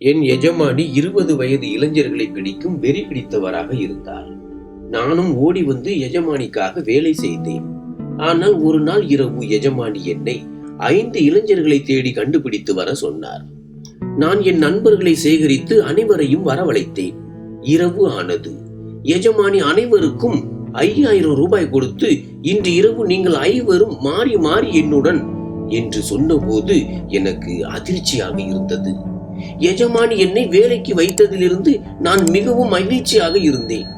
என் எஜமானி இருபது வயது இளைஞர்களை பிடிக்கும் வெறி பிடித்தவராக இருந்தார். நானும் ஓடி வந்து எஜமானிக்காக வேலை செய்தேன். ஆனால் ஒரு நாள் இரவு எஜமானி என்னை ஐந்து இளைஞர்களை தேடி கண்டுபிடித்து வர சொன்னார். நான் என் நண்பர்களை சேகரித்து அனைவரையும் வரவழைத்தேன். இரவு ஆனது. எஜமானி அனைவருக்கும் ஐயாயிரம் ரூபாய் கொடுத்து இன்று இரவு நீங்கள் ஐவரும் மாறி மாறி என்னுடன் என்று சொன்னபோது எனக்கு அதிர்ச்சியாக இருந்தது. எஜமானி என்னை வேலைக்கு வைத்ததிலிருந்து நான் மிகவும் மகிழ்ச்சியாக இருந்தேன்.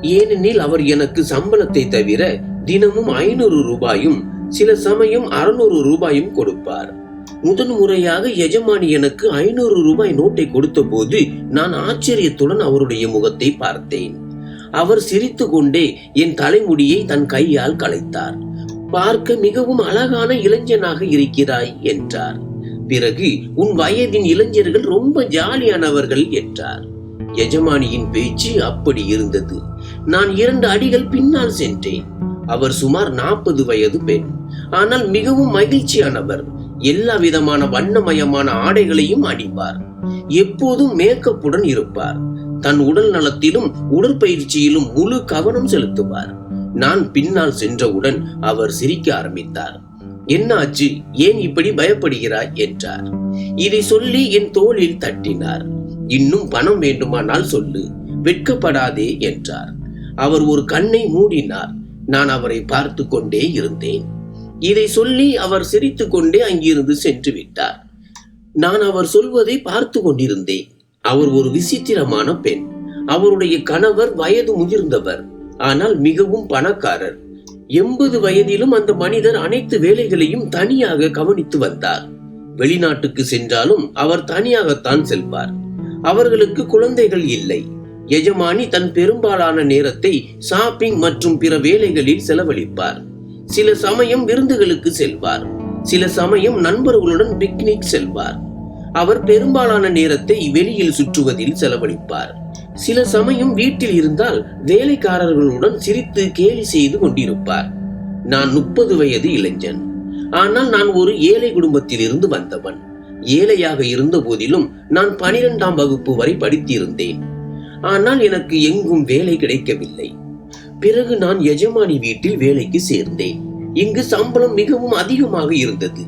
ஏனெனில் அவர் எனக்கு சம்பளத்தை தவிர தினமும் ஐநூறு ரூபாயும் சில சமயம் அறுநூறு ரூபாயும் கொடுப்பார். முதன் முறையாக எஜமானி எனக்கு ஐநூறு ரூபாய் நோட்டை கொடுத்தபோது நான் ஆச்சரியத்துடன் அவருடைய முகத்தை பார்த்தேன். அவர் சிரித்து கொண்டே என் தலைமுடியை தன் கையால் கலைத்தார் பார்க்க மிகவும் அழகான இளைஞனாக இருக்கிறாய் என்றார். பிறகு உன் வயதின் இளைஞர்கள் ரொம்ப ஜாலியானவர்கள் என்றார். எஜமானியின் பேச்சு அப்படி இருந்தது. நான் இரண்டு அடிகள் பின்னால் சென்றேன். அவர் சுமார் நாற்பது வயது பெண். ஆனால் மிகவும் மகிழ்ச்சியானவர். எல்லா விதமான வண்ணமயமான ஆடைகளையும் அணிவார். எப்போதும் மேக்கப்புடன் இருப்பார். தன் உடல் நலத்திலும் உடற்பயிற்சியிலும் முழு கவனம் செலுத்துவார். நான் பின்னால் சென்றவுடன் அவர் சிரிக்க ஆரம்பித்தார். என்னாச்சு? ஏன் இப்படி பயப்படுகிறாய்? என்றார். இதை சொல்லி என் தோளில் தட்டினார். இன்னும் பணம் வேண்டுமானால் சொல்லு. வெட்கப்படாதே என்றார். அவர் ஒரு கண்ணை மூடினார். நான் அவரை பார்த்து கொண்டே இருந்தேன். இதை சொல்லி அவர் சிரித்து கொண்டே அங்கிருந்து சென்று விட்டார். நான் அவர் சொல்வதை பார்த்து கொண்டிருந்தேன். அவர் ஒரு விசித்திரமான பெண். அவருடைய கணவர் வயது முதிர்ந்தவர். ஆனால் மிகவும் பணக்காரர். எண்பது வயதிலும் அந்த மனிதர் அனைத்து வேலைகளையும் தனியாக கவனித்து வந்தார். வெளிநாட்டுக்கு சென்றாலும் அவர் தனியாகத்தான் செல்வார். அவர்களுக்கு குழந்தைகள் இல்லை. எஜமானி தன் பெரும்பாலான நேரத்தை ஷாப்பிங் மற்றும் பிற வேலைகளில் செலவழிப்பார். சில சமயம் விருந்துகளுக்கு செல்வார். சில சமயம் நண்பர்களுடன் பிக்னிக் செல்வார். அவர் பெரும்பாலான நேரத்தை வெளியில் சுற்றுவதில் செலவழிப்பார். சில சமயம் வீட்டில் இருந்தால் வேலைக்காரர்களுடன் சிரித்து கேலி செய்து கொண்டிருப்பார். நான் முப்பது வயது இளைஞன். ஆனால் நான் ஒரு ஏழை குடும்பத்தில் இருந்து வந்தவன். ஏழையாக இருந்த போதிலும் நான் பனிரெண்டாம் வகுப்பு வரை படித்திருந்தேன். ஆனால் எனக்கு எங்கும் வேலை கிடைக்கவில்லை. பிறகு நான் எஜமானி வீட்டில் வேலைக்கு சேர்ந்தேன். இங்கு சம்பளம் மிகவும் அதிகமாக இருந்தது.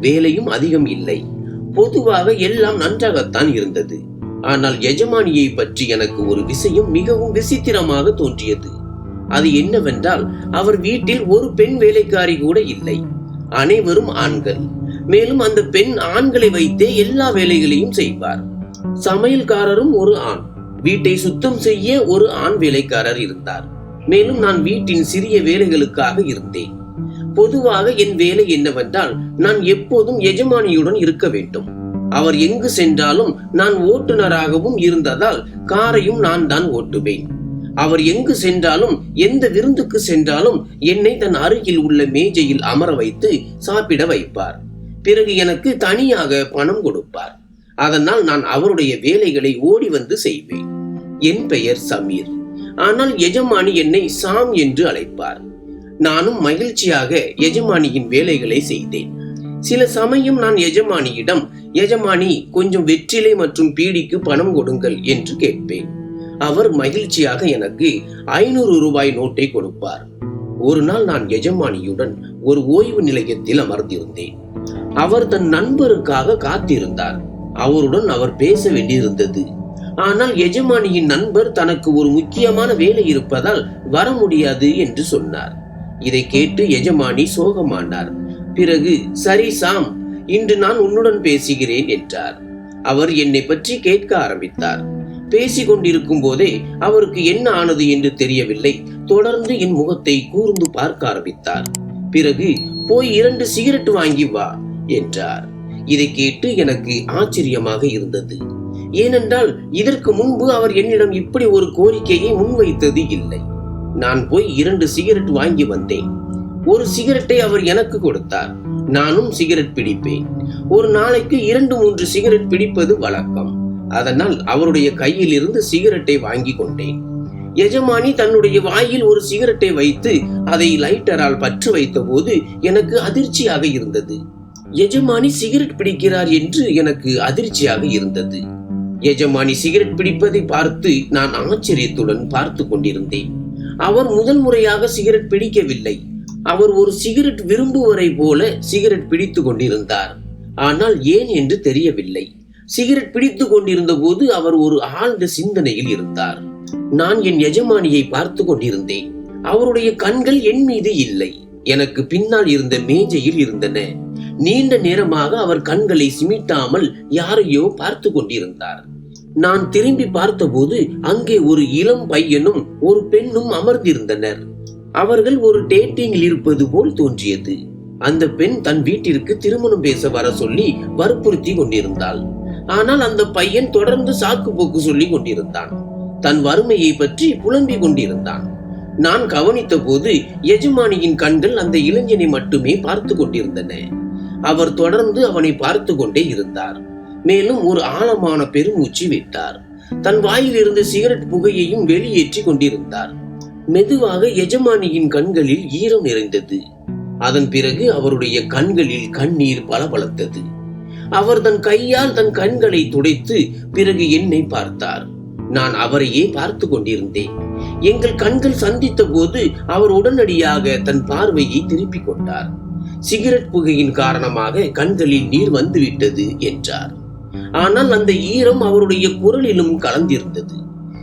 வேலையும் அதிகம் இல்லை. பொதுவாக எல்லாம் நன்றாகத்தான் இருந்தது. ஆனால் எஜமானியை பற்றி எனக்கு ஒரு விஷயம் மிகவும் விசித்திரமாக தோன்றியது. அது என்னவென்றால் அவர் வீட்டில் ஒரு பெண் வேலைக்காரி கூட இல்லை. அனைவரும் ஆண்கள். மேலும் அந்த பெண் ஆண்களை வைத்தே எல்லா வேலைகளையும் செய்வார். சமையல்காரரும் ஒரு ஆண். வீட்டை சுத்தம் செய்ய ஒரு ஆண் வேலைக்காரர் இருந்தார். மேலும் நான் வீட்டின் சிறிய வேலைகளுக்காக இருந்தேன். பொதுவாக என் வேலை என்னவென்றால் நான் எப்போதும் எஜமானியுடன் இருக்க வேண்டும். அவர் எங்கு சென்றாலும் நான் ஓட்டுநராகவும் இருந்ததால் காரையும் நான் தான் ஓட்டுவேன். அவர் எங்கு சென்றாலும் எந்த விருந்துக்கு சென்றாலும் என்னை தன் அருகில் உள்ள மேஜையில் அமர வைத்து சாப்பிட வைப்பார். பிறகு எனக்கு தனியாக பணம் கொடுப்பார். அதனால் நான் அவருடைய வேலைகளை ஓடி வந்து செய்வேன். என் பெயர் சமீர். ஆனால் எஜமானி என்னை சாம் என்று அழைப்பார். நானும் மகிழ்ச்சியாக எஜமானியின் வேலைகளை செய்தேன். சில சமயம் நான் எஜமானியிடம் எஜமானி கொஞ்சம் வெற்றிலை மற்றும் பீடிக்கு பணம் கொடுங்கள் என்று கேட்பேன். அவர் மகிழ்ச்சியாக எனக்கு ஐநூறு ரூபாய் நோட்டை கொடுப்பார். ஒரு நாள் நான் எஜமானியுடன் ஒரு ஓய்வு நிலையத்தில் அமர்ந்திருந்தேன். அவர் தன் நண்பருக்காக காத்திருந்தார். அவருடன் அவர் பேச வேண்டியிருந்தது. ஆனால் எஜமானியின் நண்பர் தனக்கு ஒரு முக்கியமான வேலை இருப்பதால் வர முடியாது என்று சொன்னார். இதை கேட்டு எஜமானி சோகமானார். பிறகு சரி சாம் இன்று நான் உன்னுடன் பேசுகிறேன் என்றார். அவர் என்னை பற்றி கேட்க ஆரம்பித்தார். பேசிக் கொண்டிருக்கும் போதே அவருக்கு என்ன ஆனது என்று தெரியவில்லை. தொடர்ந்து என் முகத்தை கூர்ந்து பார்க்க ஆரம்பித்தார். பிறகு போய் இரண்டு சிகரெட் வாங்கி வா என்றார். இதை கேட்டு எனக்கு ஆச்சரியமாக இருந்தது. ஏனென்றால் இதற்கு முன்பு அவர் என்னிடம் இப்படி ஒரு கோரிக்கையை முன்வைத்தது இல்லை. நான் போய் இரண்டு சிகரெட் வாங்கி வந்தேன். ஒரு சிகரெட்டை அவர் எனக்கு கொடுத்தார். நானும் சிகரெட் பிடிப்பேன். ஒரு நாளைக்கு இரண்டு மூன்று சிகரெட் பிடிப்பது வழக்கம். அதனால் அவருடைய கையில் இருந்து சிகரெட்டை வாங்கி கொண்டேன். எஜமானி தன்னுடைய வாயில் ஒரு சிகரெட்டை வைத்து அதை லைட்டரால் பற்று வைத்த போது எனக்கு அதிர்ச்சியாக இருந்தது. எஜமானி சிகரெட் பிடிக்கிறார் என்று எனக்கு அதிர்ச்சியாக இருந்தது. எஜமானி சிகரெட் பிடிப்பதை பார்த்து நான் ஆச்சரியத்துடன் பார்த்து கொண்டிருந்தேன். அவர் முதல் முறையாக சிகரெட் பிடிக்கவில்லை. அவர் ஒரு சிகரெட் விரும்புவரை போல சிகரெட் பிடித்து கொண்டிருந்தார். ஆனால் ஏன் என்று தெரியவில்லை. சிகரெட் பிடித்து கொண்டிருந்த போது அவர் ஒரு ஆழ்ந்த சிந்தனையில் இருந்தார். நான் என் எஜமானியை பார்த்து கொண்டிருந்தேன். அவருடைய கண்கள் என் மீது இல்லை. எனக்கு பின்னால் இருந்த மேஜையில் இருந்தன. நீண்ட நேரமாக அவர் கண்களை சிமிட்டாமல் யாரையோ பார்த்து கொண்டிருந்தார். நான் திரும்பி பார்த்தபோது அங்கே ஒரு இளம் பையனும் ஒரு பெண்ணும் அமர்ந்திருந்தனர். அவர்கள் ஒரு டேட்டிங்கில் இருப்பது போல் தோன்றியது. அந்த பெண் தன் வீட்டிற்கு திருமணம் பேச வர சொல்லி வற்புறுத்தி கொண்டிருந்தாள். ஆனால் அந்த பையன் தொடர்ந்து சாக்கு போக்கு சொல்லி கொண்டிருந்தான். தன் வறுமையை பற்றி புலம்பிக் கொண்டிருந்தான். நான் கவனித்த போது எஜமானியின் கண்கள் அந்த இளைஞனை மட்டுமே பார்த்து கொண்டிருந்தன. அவர் தொடர்ந்து அவனை பார்த்து கொண்டே இருந்தார். மேலும் ஒரு ஆழமான பெருமூச்சு விட்டார். தன் வாயிலிருந்து சிகரெட் புகையையும் வெளியேற்றி கொண்டிருந்தார். மெதுவாக எஜமானியின் கண்களில் ஈரம் நிறைந்தது. அதன் பிறகு அவருடைய கண்களில் கண்ணீர் பளபளத்தது. அவர் தன் கையால் தன் கண்களை துடைத்து பிறகு என்னை பார்த்தார். நான் அவரையே பார்த்து கொண்டிருந்தேன். எங்கள் கண்கள் சந்தித்த போது அவர் உடனடியாக தன் பார்வையை திருப்பிக் கொண்டார். சிகரெட் புகையின் காரணமாக கண்களில் நீர் வந்துவிட்டது என்றார். ஆனால் அந்த ஈரம் அவருடைய குரலிலும் கலந்திருந்தது.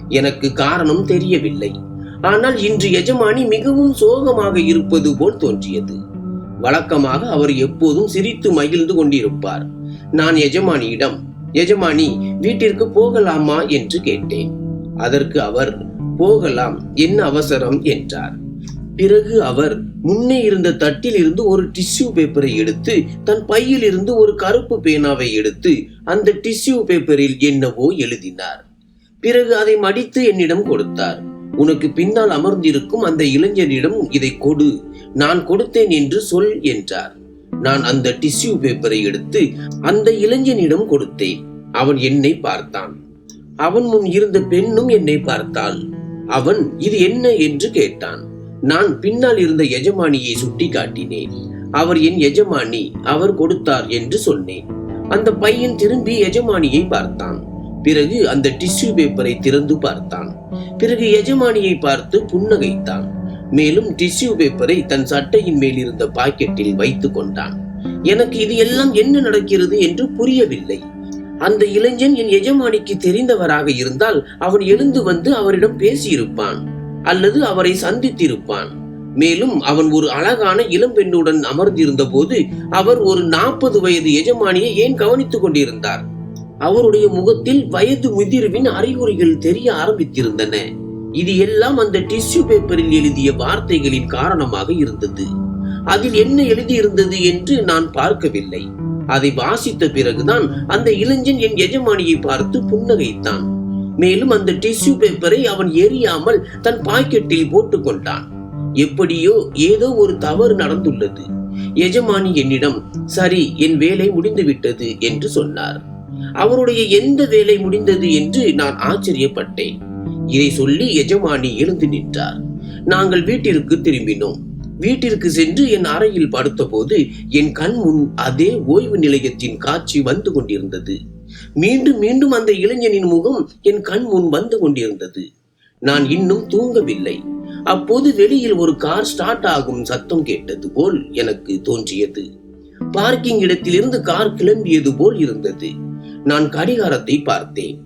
எனக்கு காரணம் தெரியவில்லை. ஆனால் இன்று எஜமானி மிகவும் சோகமாக இருப்பது போல் தோன்றியது. வழக்கமாக அவர் எப்போதும் சிரித்து மகிழ்ந்து கொண்டிருப்பார். நான் எஜமானியிடம் எஜமானி வீட்டிற்கு போகலாமா? என்று கேட்டேன். அதற்கு அவர் போகலாம் என்ன அவசரம்? என்றார். பிறகு அவர் முன்னே இருந்த தட்டில் இருந்து ஒரு டிஷ்யூ பேப்பரை எடுத்து தன் பையில் இருந்து ஒரு கருப்பு பேனாவை எடுத்து அந்த டிஷ்யூ பேப்பரில் என்னவோ எழுதினார். பிறகு அதை மடித்து என்னிடம் கொடுத்தார். உனக்கு பின்னால் அமர்ந்திருக்கும் அந்த இளைஞனிடம் இதை கொடு. நான் கொடுத்தேன் என்று சொல் என்றார். நான் அந்த டிஷ்யூ பேப்பரை எடுத்து அந்த இளைஞனிடம் கொடுத்தேன். அவன் என்னை பார்த்தான். அவன் முன் இருந்த பெண்ணும் என்னை பார்த்தாள். அவன் இது என்ன என்று கேட்டான். நான் பின்னால் இருந்த எஜமானியை சுட்டி காட்டினேன் அவர் என் எஜமானி அவர் கொடுத்தார் என்று சொன்னேன். அந்த பையன் திரும்பி எஜமானியை பார்த்தான். பிறகு அந்த டிஷ்யூ பேப்பரை திறந்து பார்த்தான். பிறகு எஜமானியை பார்த்து புன்னகைத்தான். மேலும் டிஷ்யூ பேப்பரை தன் சட்டையின் மேல் இருந்த பாக்கெட்டில் வைத்துக் கொண்டான். எனக்கு இது எல்லாம் என்ன நடக்கிறது என்று புரியவில்லை. அந்த இளைஞன் என் எஜமானிக்கு தெரிந்தவராக இருந்தால் அவன் எழுந்து வந்து அவரிடம் பேசியிருப்பான் அல்லது அவரை சந்தித்திருப்பான். மேலும் அவன் ஒரு அழகான இளம்பெண்ணுடன் அமர்ந்திருந்த போது அவர் ஒரு நாற்பது வயது எஜமானியை ஏன் கவனித்துக் கொண்டிருந்தார்? அவருடைய முகத்தில் வயது முதிர்வின் அறிகுறிகள் தெரிய ஆரம்பித்திருந்தன. இது எல்லாம் அந்த டிஷ்யூ பேப்பரில் எழுதிய வார்த்தைகளின் காரணமாக இருந்தது. அதில் என்ன எழுதியிருந்தது என்று நான் பார்க்கவில்லை. அதை வாசித்த பிறகுதான் அந்த இளைஞன் என் எஜமானியை பார்த்து புன்னகைத்தான். மேலும் அந்த டிஷ்யூ பேப்பரை அவன் எரியாமல் தன் பாக்கெட்டில் போட்டுக்கொண்டான். எப்படியோ ஏதோ ஒரு தவறு நடந்துள்ளது. எஜமானி என்னிடம் சரி என் வேலை முடிந்துவிட்டது என்று சொன்னார். அவருடைய எந்த வேலை முடிந்தது என்று நான் ஆச்சரியப்பட்டேன். இதை சொல்லி எஜமானி எழுந்து நின்றார். நாங்கள் வீட்டிற்கு திரும்பினோம். வீட்டிற்கு சென்று என் அறையில் படுத்தபோது என் கண் முன் அதே ஓய்வு நிலையத்தின் காட்சி வந்து கொண்டிருந்தது. மீண்டும் மீண்டும் அந்த இளைஞனின் முகம் என் கண் முன் வந்து கொண்டிருந்தது. நான் இன்னும் தூங்கவில்லை. அப்போது வெளியில் ஒரு கார் ஸ்டார்ட் ஆகும் சத்தம் கேட்டது போல் எனக்கு தோன்றியது. பார்க்கிங் இடத்திலிருந்து கார் கிளம்பியது போல் இருந்தது. நான் கடிகாரத்தை பார்த்தேன்.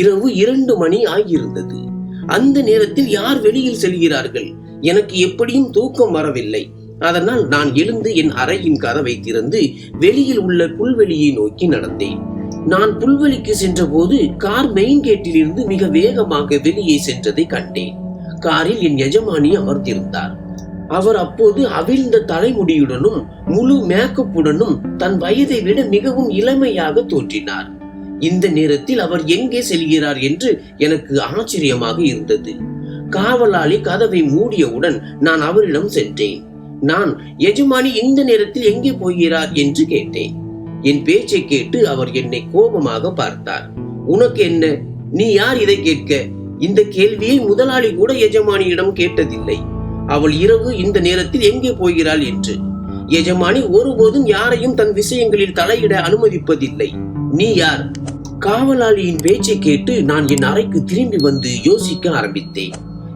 இரவு இரண்டு மணி ஆகியிருந்தது. அந்த நேரத்தில் யார் வெளியில் செல்கிறார்கள்? எனக்கு எப்படியும் தூக்கம் வரவில்லை. அதனால் நான் எழுந்து என் அறையின் கதவை திறந்து வெளியில் உள்ள புல்வெளியை நோக்கி நடந்தேன். நான் புல்வெளிக்கு சென்றபோது கார் மெயின் கேட்டில் இருந்து மிக வேகமாக வெளியே சென்றதை கண்டேன். காரில் என் எஜமானி அமர்ந்திருந்தார். அவர் அப்போது அவிழ்ந்த தலைமுடியுடனும் முழு மேக்கப்புடனும் தன் வயதை விட மிகவும் இளமையாக தோன்றினார். இந்த நேரத்தில் அவர் எங்கே செல்கிறார் என்று எனக்கு ஆச்சரியமாக இருந்தது. காவலாளி கதவை மூடியவுடன் நான் அவரிடம் சென்றேன். நான் எஜமானி இந்த நேரத்தில் எங்கே போகிறார்? என்று கேட்டேன். என் பேச்சை கேட்டு அவர் என்னை கோபமாக பார்த்தார். உனக்கு என்ன? நீ யார் இதை கேட்க? இந்த கேள்வியை முதலாளி கூட எஜமானியிடம் கேட்டதில்லை. அவள் இரவு இந்த நேரத்தில் எங்கே போகிறாள்? என்று. எஜமானி ஒருபோதும் யாரையும் தன் விஷயங்களில் தலையிட அனுமதிப்பதில்லை. நீ யார்? காவலாளியின் பேச்சை கேட்டு நான் என் அறைக்கு திரும்பி வந்து யோசிக்க ஆரம்பித்தேன்.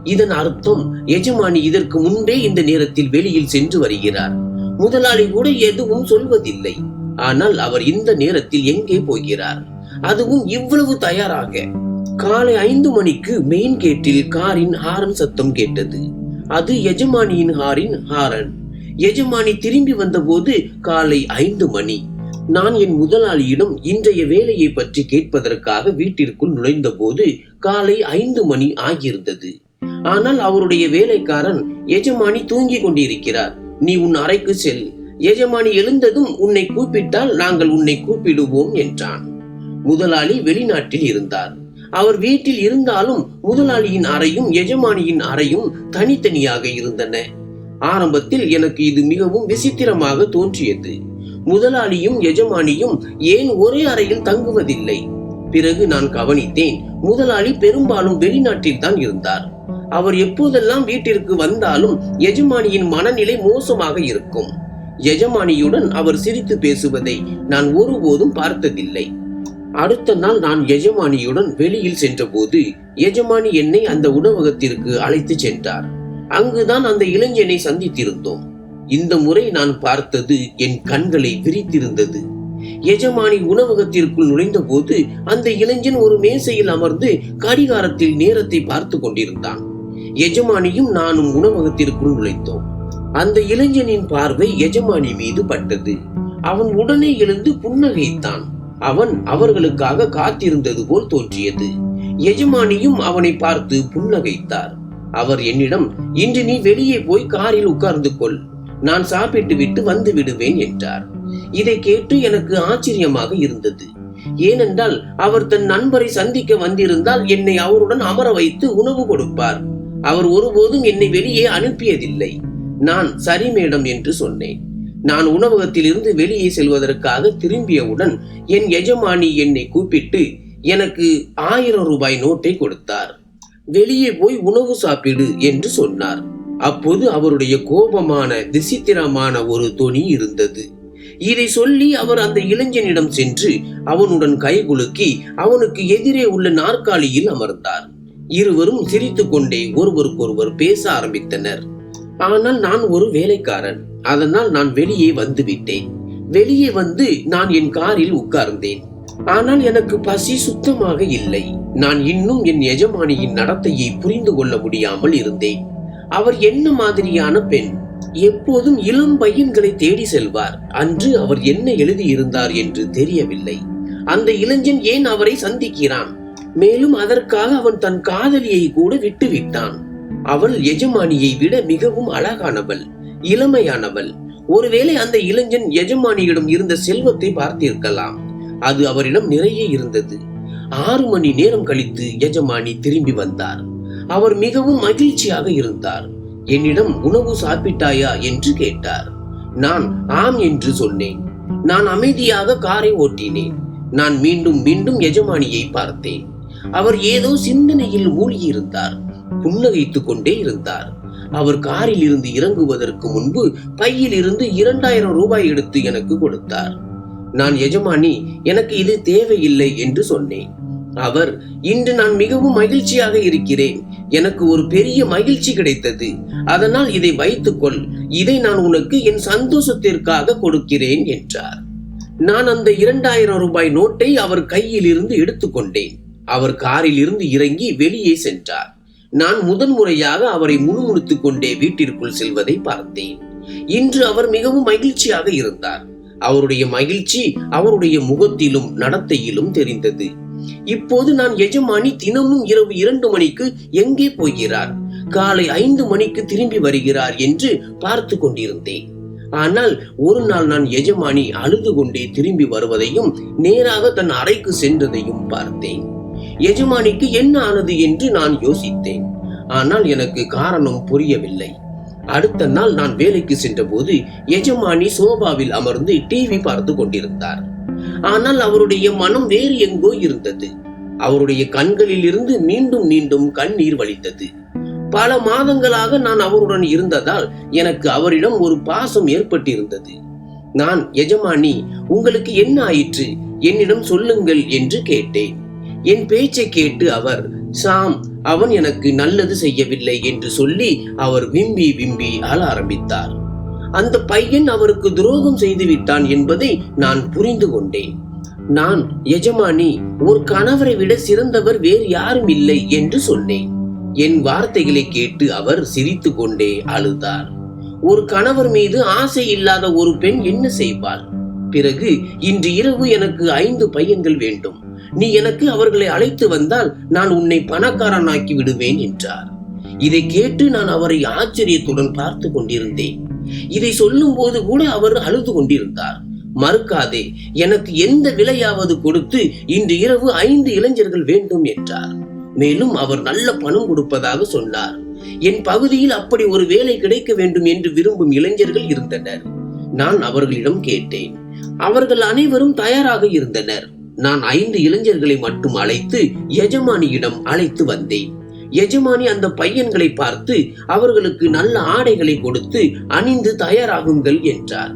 இதன் அர்த்தம் எஜமானி இதற்கு முன்பே இந்த நேரத்தில் வெளியில் சென்று வருகிறார். முதலாளி கூட எதுவும் சொல்வதில்லை. ஆனால் அவர் இந்த நேரத்தில் எங்கே போகிறார்? அதுவும் இவ்வளவு தயாராக. காலை ஐந்து மணிக்கு மெயின் கேட்டில் காரின் ஹாரன் சத்தம் கேட்டது. அது எஜமானியின் ஹாரின் ஹாரன். எஜமானி திரும்பி வந்தபோது காலை ஐந்து மணி. நான் என் முதலாளியிடம் இன்றைய வேலையை பற்றி கேட்பதற்காக வீட்டிற்குள் நுழைந்த போது காலை ஐந்து மணி ஆகியிருந்தது. ஆனால் அவருடைய வேலைக்காரன் எஜமானி தூங்கிக் கொண்டிருக்கிறார். நீ உன் அறைக்கு செல். எஜமானி எழுந்ததும் உன்னை கூப்பிட்டால் நாங்கள் உன்னை கூப்பிடுவோம் என்றான். முதலாளி வெளிநாட்டில் இருந்தார். அவர் வீட்டில் இருந்தாலும் முதலாளியின் அறையும் எஜமானியின் அறையும் தனித்தனியாக இருந்தன. ஆரம்பத்தில் எனக்கு இது மிகவும் விசித்திரமாக தோன்றியது. முதலாளியும் எஜமானியும் ஏன் ஒரே அறையில் தங்குவதில்லை? பிறகு நான் கவனித்தேன் முதலாளி பெரும்பாலும் வெளிநாட்டில் தான் இருந்தார். அவர் எப்போதெல்லாம் வீட்டிற்கு வந்தாலும் எஜமானியின் மனநிலை மோசமாக இருக்கும். எஜமானியுடன் அவர் சிரித்து பேசுவதை நான் ஒருபோதும் பார்த்ததில்லை. அடுத்த நாள் நான் எஜமானியுடன் வெளியில் சென்றபோது எஜமானி என்னை அந்த உணவகத்திற்கு அழைத்து சென்றார். அங்குதான் அந்த இளைஞனை சந்தித்திருந்தோம். இந்த முறை நான் பார்த்தது என் கண்களை விரித்திருந்தது. எஜமானி உணவகத்திற்குள் நுழைந்த போது அந்த இளைஞன் ஒரு மேசையில் அமர்ந்து கடிகாரத்தில் நேரத்தை பார்த்து கொண்டிருந்தான். எஜமானியும் நானும் உணவகத்திற்குள் நுழைத்தோம் அந்த இளைஞனின் பார்வை எஜமானி மீது பட்டது. அவன் உடனே எழுந்து புன்னகைத்தான். அவன் அவர்களுக்காக காத்திருந்தது போல் தோன்றியது. எஜமானியும் அவனை பார்த்து புன்னகைத்தார். அவர் என்னிடம் இன்று நீ வெளியே போய் காரில் உட்கார்ந்து கொள். நான் சாப்பிட்டு விட்டு வந்து விடுவேன் என்றார். இதை கேட்டு எனக்கு ஆச்சரியமாக இருந்தது. ஏனென்றால் அவர் தன் நண்பரை சந்திக்க வந்திருந்தால் என்னை அவருடன் அமர வைத்து உணவு கொடுப்பார். அவர் ஒருபோதும் என்னை வெளியே அனுப்பியதில்லை. நான் சரி மேடம் என்று சொன்னேன். நான் உணவகத்திலிருந்து வெளியே செல்வதற்காக திரும்பியவுடன் என் எஜமானி என்னை கூப்பிட்டு எனக்கு ஆயிரம் ரூபாய் நோட்டை கொடுத்தார். வெளியே போய் உணவு சாப்பிடு என்று சொன்னார். அப்போது அவருடைய கோபமான விசித்திரமான ஒரு தொனி இருந்தது. இதை சொல்லி அவர் அந்த இளைஞனிடம் சென்று அவனுடன் கைகுலுக்கி அவனுக்கு எதிரே உள்ள நாற்காலியில் அமர்ந்தார். இருவரும் சிரித்துக்கொண்டே ஒருவருக்கொருவர் பேச ஆரம்பித்தனர். ஆனால் நான் ஒரு வேலைக்காரன். அதனால் நான் வெளியே வந்து விட்டேன் வெளியே வந்து நான் என் காரில் உட்கார்ந்தேன். ஆனால் எனக்கு பசி சுத்தமாக இல்லை. நான் இன்னும் என் எஜமானியின் நடத்தையை புரிந்து கொள்ள முடியாமல் இருந்தேன். அவர் என்ன மாதிரியான பெண்? எப்போதும் இளம் பையன்களை தேடி செல்வார். அன்று அவர் என்ன எழுதியிருந்தார் என்று தெரியவில்லை. அந்த இளைஞன் ஏன் அவரை சந்திக்கிறான்? மேலும் அதற்காக அவன் தன் காதலியை கூட விட்டு விட்டான் அவள் எஜமானியை விட மிகவும் அழகானவள் இளமையானவள். ஒருவேளை அந்த இளைஞன் எஜமானியிடம் இருந்த செல்வத்தை பார்த்திருக்கலாம். அது அவரிடம் நிறைய இருந்தது. ஆறு மணி நேரம் கழித்து எஜமானி திரும்பி வந்தார். அவர் மிகவும் மகிழ்ச்சியாக இருந்தார். என்னிடம் உணவு சாப்பிட்டாயா? என்று கேட்டார். நான் ஆம் என்று சொன்னேன். நான் அமைதியாக காரை ஓட்டினேன். நான் மீண்டும் மீண்டும் எஜமானியை பார்த்தேன். அவர் ஏதோ சிந்தனையில் மூழ்கியிருந்தார். புன்னகைத்துக் கொண்டே இருந்தார். அவர் காரில் இருந்து இறங்குவதற்கு முன்பு பையில் இருந்து இரண்டாயிரம் ரூபாய் எடுத்து எனக்கு கொடுத்தார். நான் எஜமானி எனக்கு இது தேவையில்லை என்று சொன்னேன். அவர் இன்று நான் மிகவும் மகிழ்ச்சியாக இருக்கிறேன். எனக்கு ஒரு பெரிய மகிழ்ச்சி கிடைத்தது. அதனால் இதை வைத்துக்கொள். இதை நான் உனக்கு என் சந்தோஷத்திற்காக கொடுக்கிறேன் என்றார். நான் அந்த இரண்டாயிரம் ரூபாய் நோட்டை அவர் கையில் இருந்து எடுத்துக்கொண்டேன். அவர் காரில் இருந்து இறங்கி வெளியே சென்றார். நான் முதன்முறையாக அவரை முணுமுணுத்துக் கொண்டே வீட்டிற்குள் செல்வதை பார்த்தேன். இன்று அவர் மிகவும் மகிழ்ச்சியாக இருந்தார். அவருடைய மகிழ்ச்சி அவருடைய முகத்திலும் நடத்தையிலும் தெரிந்தது. இப்போது நான் எஜமானி தினமும் இரவு இரண்டு மணிக்கு எங்கே போகிறார்? காலை ஐந்து மணிக்கு திரும்பி வருகிறார் என்று பார்த்து கொண்டிருந்தேன். ஆனால் ஒரு நாள் நான் எஜமானி அழுது கொண்டே திரும்பி வருவதையும் நேராக தன் அறைக்கு சென்றதையும் பார்த்தேன். எஜமானிக்கு என்ன ஆனது என்று நான் யோசித்தேன். ஆனால் எனக்கு காரணம் புரியவில்லை. அடுத்த நாள் நான் வேலைக்கு சென்றபோது எஜமானி சோபாவில் அமர்ந்து டிவி பார்த்து கொண்டிருந்தார். ஆனால் அவருடைய மனம் வேறு எங்கோ இருந்தது. அவருடைய கண்களில் இருந்து மீண்டும் மீண்டும் கண்ணீர் வழித்தது பல மாதங்களாக நான் அவருடன் இருந்ததால் எனக்கு அவரிடம் ஒரு பாசம் ஏற்பட்டிருந்தது. நான் எஜமானி உங்களுக்கு என்ன ஆயிற்று? என்னிடம் சொல்லுங்கள் என்று கேட்டேன். என் பேச்சை கேட்டு அவர் சாம் அவன் எனக்கு நல்லது செய்யவில்லை என்று சொல்லி அவர் விம்பி விம்பி அழ ஆரம்பித்தார். அந்த பையன் அவருக்கு துரோகம் செய்துவிட்டான் என்பதை நான் புரிந்து கொண்டேன். நான் எஜமானி ஒரு கணவரை விட சிறந்தவர் வேறு யாரும் இல்லை என்று சொன்னேன். என் வார்த்தைகளை கேட்டு அவர் சிரித்து கொண்டே அழுதார். ஒரு கணவர் மீது ஆசை இல்லாத ஒரு பெண் என்ன செய்வாள்? பிறகு இன்று இரவு எனக்கு ஐந்து பையன்கள் வேண்டும். நீ எனக்கு அவர்களை அழைத்து வந்தால் நான் உன்னை பணக்காரனாக்கி விடுவேன் என்றார். இதை கேட்டு நான் அவரை ஆச்சரியத்துடன் பார்த்து கொண்டிருந்தேன். இதை சொல்லும் போது கூட அவர் அழுது கொண்டிருந்தார். மறுக்காதே எனக்கு எந்த விலையாவது கொடுத்து இன்று இரவு ஐந்து இளைஞர்கள் வேண்டும் என்றார். மேலும் அவர் நல்ல பணம் கொடுப்பதாக சொன்னார். என் பகுதியில் அப்படி ஒரு வேலை கிடைக்க வேண்டும் என்று விரும்பும் இளைஞர்கள் இருந்தனர். நான் அவர்களிடம் கேட்டேன். அவர்கள் அனைவரும் தயாராக இருந்தனர். நான் ஐந்து இளைஞர்களை மட்டும் அழைத்து எஜமானியிடம் அழைத்து வந்தேன். எஜமானி அந்த பையன்களை பார்த்து அவர்களுக்கு நல்ல ஆடைகளை கொடுத்து அணிந்து தயாராகுங்கள் என்றார்.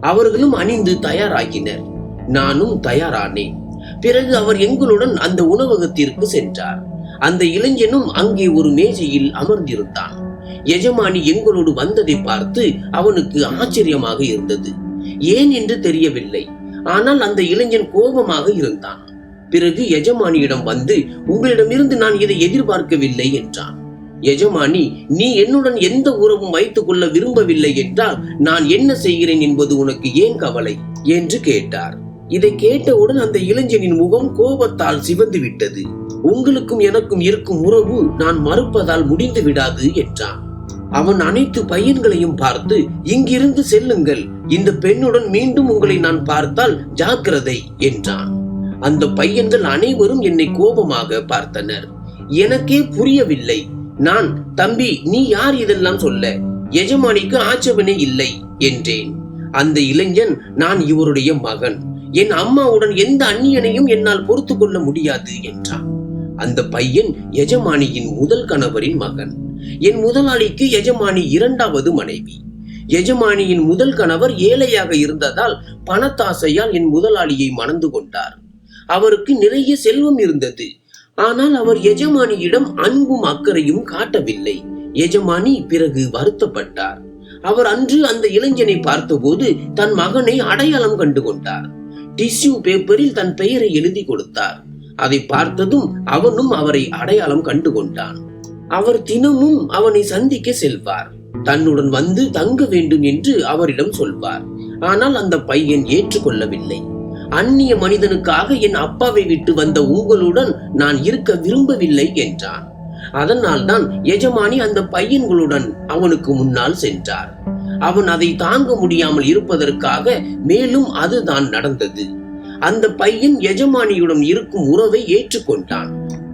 அவர்களும் அணிந்து தயாராகினர். நானும் தயாரானேன். பிறகு அவர் எங்களுடன் அந்த உணவகத்திற்கு சென்றார். அந்த இளைஞனும் அங்கே ஒரு மேஜையில் அமர்ந்திருந்தான். எஜமானி எங்களோடு வந்ததை பார்த்து அவனுக்கு ஆச்சரியமாக இருந்தது. ஏன் என்று தெரியவில்லை. ஆனால் அந்த இளைஞன் கோபமாக இருந்தான். பிறகு எஜமானியிடம் வந்து உங்களிடமிருந்து நான் இதை எதிர்பார்க்கவில்லை என்றான். எஜமானி நீ என்னுடன் எந்த உறவும் வைத்துக் கொள்ள விரும்பவில்லை என்றால் நான் என்ன செய்கிறேன் என்பது உனக்கு ஏன் கவலை? என்று கேட்டார். இதை கேட்டவுடன் அந்த இளைஞனின் முகம் கோபத்தால் சிவந்து விட்டது. உங்களுக்கும் எனக்கும் இருக்கும் உறவு நான் மறுப்பதால் முடிந்து விடாது என்றான். அவன் அனைத்து பையன்களையும் பார்த்து இங்கிருந்து செல்லுங்கள் இந்த பெண்ணுடன் மீண்டும் உங்களை நான் பார்த்தால் ஜாக்கிரதை என்றான். அந்த பையன்கள் அனைவரும் என்னை கோபமாக பார்த்தனர். எனக்கே புரியவில்லை. நான் தம்பி நீ யார் இதெல்லாம் சொல்ல? எஜமானிக்கு ஆட்சேபனை இல்லை என்றேன். அந்த இளைஞன் நான் இவருடைய மகன். என் அம்மாவுடன் எந்த அந்நியனையும் என்னால் பொறுத்து கொள்ள முடியாது என்றான். அந்த பையன் எஜமானியின் முதல் கணவரின் மகன். என் முதலாளிக்கு எஜமானி இரண்டாவது மனைவி. எஜமானியின் முதல் கணவர் ஏழையாக இருந்ததால் பணத்தாசையால் என் முதலாளியை மணந்து கொண்டார். அவருக்கு நிறைய செல்வம் இருந்தது. ஆனால் அவர் எஜமானியிடம் அன்பும் அக்கறையும் காட்டவில்லை. எஜமானி பிறகு வருத்தப்பட்டார். அவர் அன்று அந்த இளைஞனை பார்த்தபோது தன் மகனை அடையாளம் கண்டு கொண்டார். டிஷ்யூ பேப்பரில் தன் பெயரை எழுதி கொடுத்தார். அதை பார்த்ததும் அவனும் அவரை அடையாளம் கண்டு கொண்டான். அவர் தினமும் அவனை சந்திக்க செல்வார். தன்னுடன் வந்து தங்க வேண்டும் என்று அவரிடம் சொல்வார். ஆனால் அந்த பையன் ஏற்றுக்கொள்ளவில்லை. அந்நிய மனிதனுக்காக என் அப்பாவை விட்டு வந்த உங்களுடன் நான் இருக்க விரும்பவில்லை என்றான். அதனால் தான் எஜமானி அந்த பையன்களுடன் அவனுக்கு முன்னால் சென்றார். அவன் அதை தாங்க முடியாமல் இருப்பதற்காக மேலும் அதுதான் நடந்தது. அந்த பையன் எஜமானியுடன் இருக்கும் உறவை ஏற்றுக்கொண்டான்.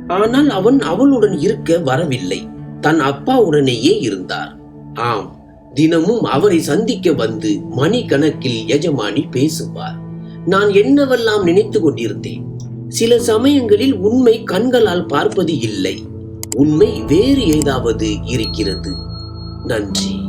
ஆனால் அவன் அவளுடன் இருக்க வரவில்லை. தன் அப்பாவுடனேயே இருந்தார். ஆம் தினமும் அவரை சந்திக்க வந்து மணிக்கணக்கில் எஜமானி பேசுவார். நான் என்னவெல்லாம் நினைத்து கொண்டிருந்தேன்? சில சமயங்களில் உண்மை கண்களால் பார்ப்பது இல்லை. உண்மை வேறு ஏதாவது இருக்கிறது. நன்றி.